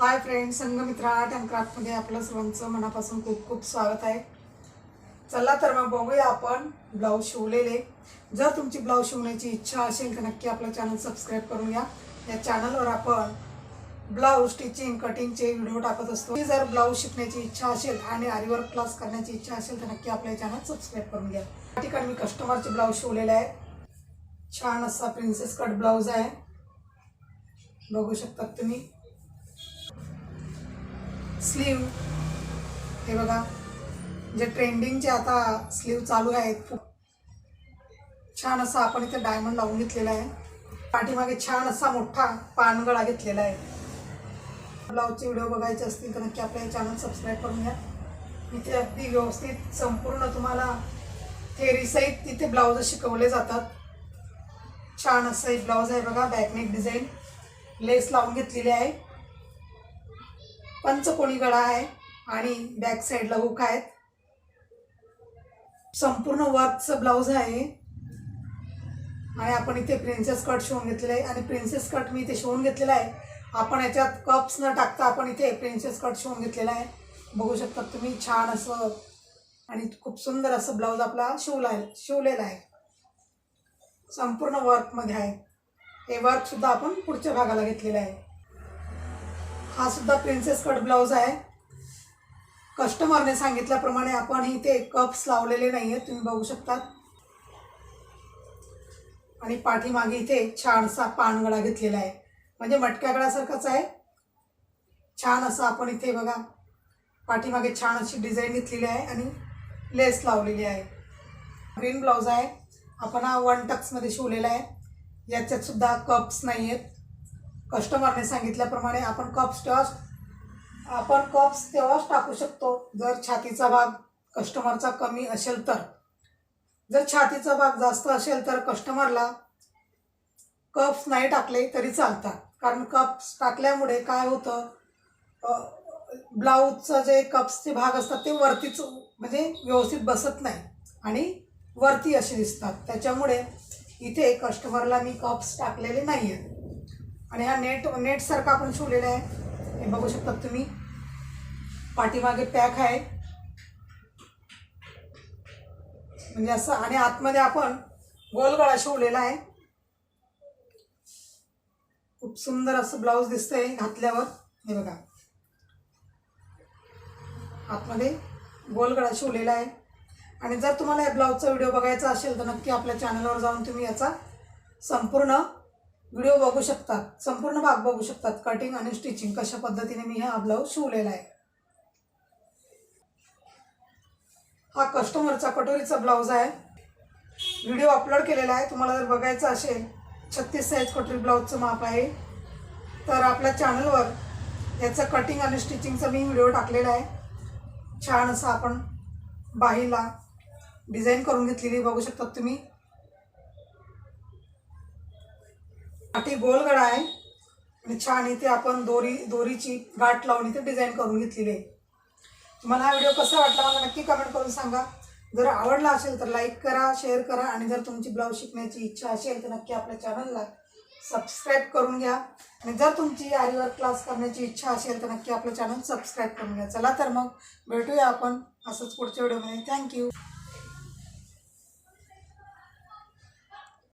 Hi friend Sanghamitra art and क्राफ्टमध्ये आपलं सर्वांचं मनापासून खूप खूप स्वागत आहे. चला तर मग बघूया आपण ब्लाऊज शिवलेले. जर तुमची ब्लाऊज शिवण्याची इच्छा असेल तर नक्की आपलं चॅनल सबस्क्राईब करून घ्या या चॅनलवर आपण ब्लाऊज स्टिचिंग कटिंगचे व्हिडिओ टाकत असतो. जर ब्लाऊज शिकण्याची इच्छा असेल आणि आरीवर्क क्लास करण्याची इच्छा असेल तर नक्की आपलं चॅनल सबस्क्राईब करून घ्या या ठिकाणी मी कस्टमरचे ब्लाऊज शिवलेले आहे. छान असा प्रिन्सेस कट ब्लाऊज आहे. बघू शकतात तुम्ही. स्लीव. हे बघा जे ट्रेंडिंगचे आता स्लीव चालू आहेत खूप छान असा आपण इथे डायमंड लावून घेतलेला आहे. पाठीमागे छान असा मोठा पानगळा घेतलेला आहे. ब्लाऊजचे व्हिडिओ बघायचे असतील तर नक्की आपल्या चॅनल सबस्क्राईब करून घ्या. इथे अगदी व्यवस्थित संपूर्ण तुम्हाला थेरीसहित तिथे ब्लाऊज शिकवले जातात. छान असं एक ब्लाऊज आहे बघा बॅकनेक डिझाईन लेस लावून घेतलेली आहे. पंचकोणी गळा आहे आणि बॅक साईडला हुक आहेत. संपूर्ण वर्कचं ब्लाऊज आहे. आणि आपण इथे प्रिन्सेस कट शिवून घेतलेलं आहे. आणि प्रिन्सेस कट मी इथे शिवून घेतलेला आहे. आपण याच्यात कप्स न टाकता आपण इथे प्रिन्सेस कट शिवून घेतलेला आहे. बघू शकता तुम्ही छान असं आणि खूप सुंदर असं ब्लाऊज आपला शिवला आहे शिवलेला आहे. संपूर्ण वर्कमध्ये आहे. हे वर्कसुद्धा आपण पुढच्या भागाला घेतलेलं आहे. हा सुद्धा प्रिन्सेस कट ब्लाऊज आहे. कस्टमरने सांगितल्याप्रमाणे आपण इथे कप्स लावलेले नाही आहेत तुम्ही बघू शकतात. आणि पाठीमागे इथे छानसा पानगळा घेतलेला आहे. म्हणजे मटक्या गळासारखाच आहे. छान असं आपण इथे बघा पाठीमागे छान अशी डिझाईन घेतलेली आहे आणि लेस लावलेली आहे. ग्रीन ब्लाऊज आहे. आपण हा वन टक्समध्ये शिवलेला आहे. याच्यात सुद्धा कप्स नाही आहेत कस्टमरने सांगितल्याप्रमाणे आपण कप्स तेव्हाच आपण कप्स तेव्हाच टाकू शकतो. जर छातीचा भाग कस्टमरचा कमी असेल तर. जर छातीचा भाग जास्त असेल तर कस्टमरला कप्स नाही टाकले तरी चालतात. कारण कप्स टाकल्यामुळे काय होतं ब्लाऊजचं जे कप्सचे भाग असतात ते वरतीच म्हणजे व्यवस्थित बसत नाही. आणि वरती असे दिसतात. त्याच्यामुळे इथे कस्टमरला मी कप्स टाकलेले नाही आहेत आणि हा नेट नेटसारखा आपण शिवलेला आहे. हे बघू शकतात तुम्ही. पाठीमागे पॅक आहे. म्हणजे असं आणि आतमध्ये आपण गोलगळा शिवलेला आहे. खूप सुंदर असं ब्लाऊज दिसतंय घातल्यावर. हे बघा. आतमध्ये गोलगळा शिवलेला आहे. आणि जर तुम्हाला या ब्लाऊजचा व्हिडिओ बघायचा असेल तर नक्की आपल्या चॅनलवर जाऊन तुम्ही याचा संपूर्ण व्हिडिओ बघू शकतात संपूर्ण भाग बघू शकतात. कटिंग आणि स्टिचिंग कशा पद्धतीने मी हा ब्लाऊज शिवलेला आहे. हा कस्टमरचा कटोरीचा ब्लाऊज आहे. व्हिडिओ अपलोड केलेला आहे. तुम्हाला जर बघायचं असेल छत्तीस साईज कटोरी ब्लाऊजचं माप आहे. तर आपल्या चॅनलवर याचं कटिंग आणि स्टिचिंगचा मी व्हिडिओ टाकलेला आहे. छान असं आपण बाहीला डिझाईन करून घेतलेली बघू शकतात तुम्ही. पाठी गोलगडा आहे. आणि छान इथे आपण दोरी दोरीची गाठ लावून इथे डिझाईन करून घेतलेली आहे. तुम्हाला हा व्हिडिओ कसा वाटला मला नक्की कमेंट करून सांगा. जर आवडला असेल तर लाईक करा शेअर करा. आणि जर तुमची ब्लाऊज शिकण्याची इच्छा असेल तर नक्की आपल्या चॅनलला सबस्क्राईब करून घ्या. आणि जर तुमची आरीवर क्लास करण्याची इच्छा असेल तर नक्की आपलं चॅनल सबस्क्राईब करून घ्या. चला तर मग भेटूया आपण असंच पुढच्या व्हिडिओमध्ये थँक्यू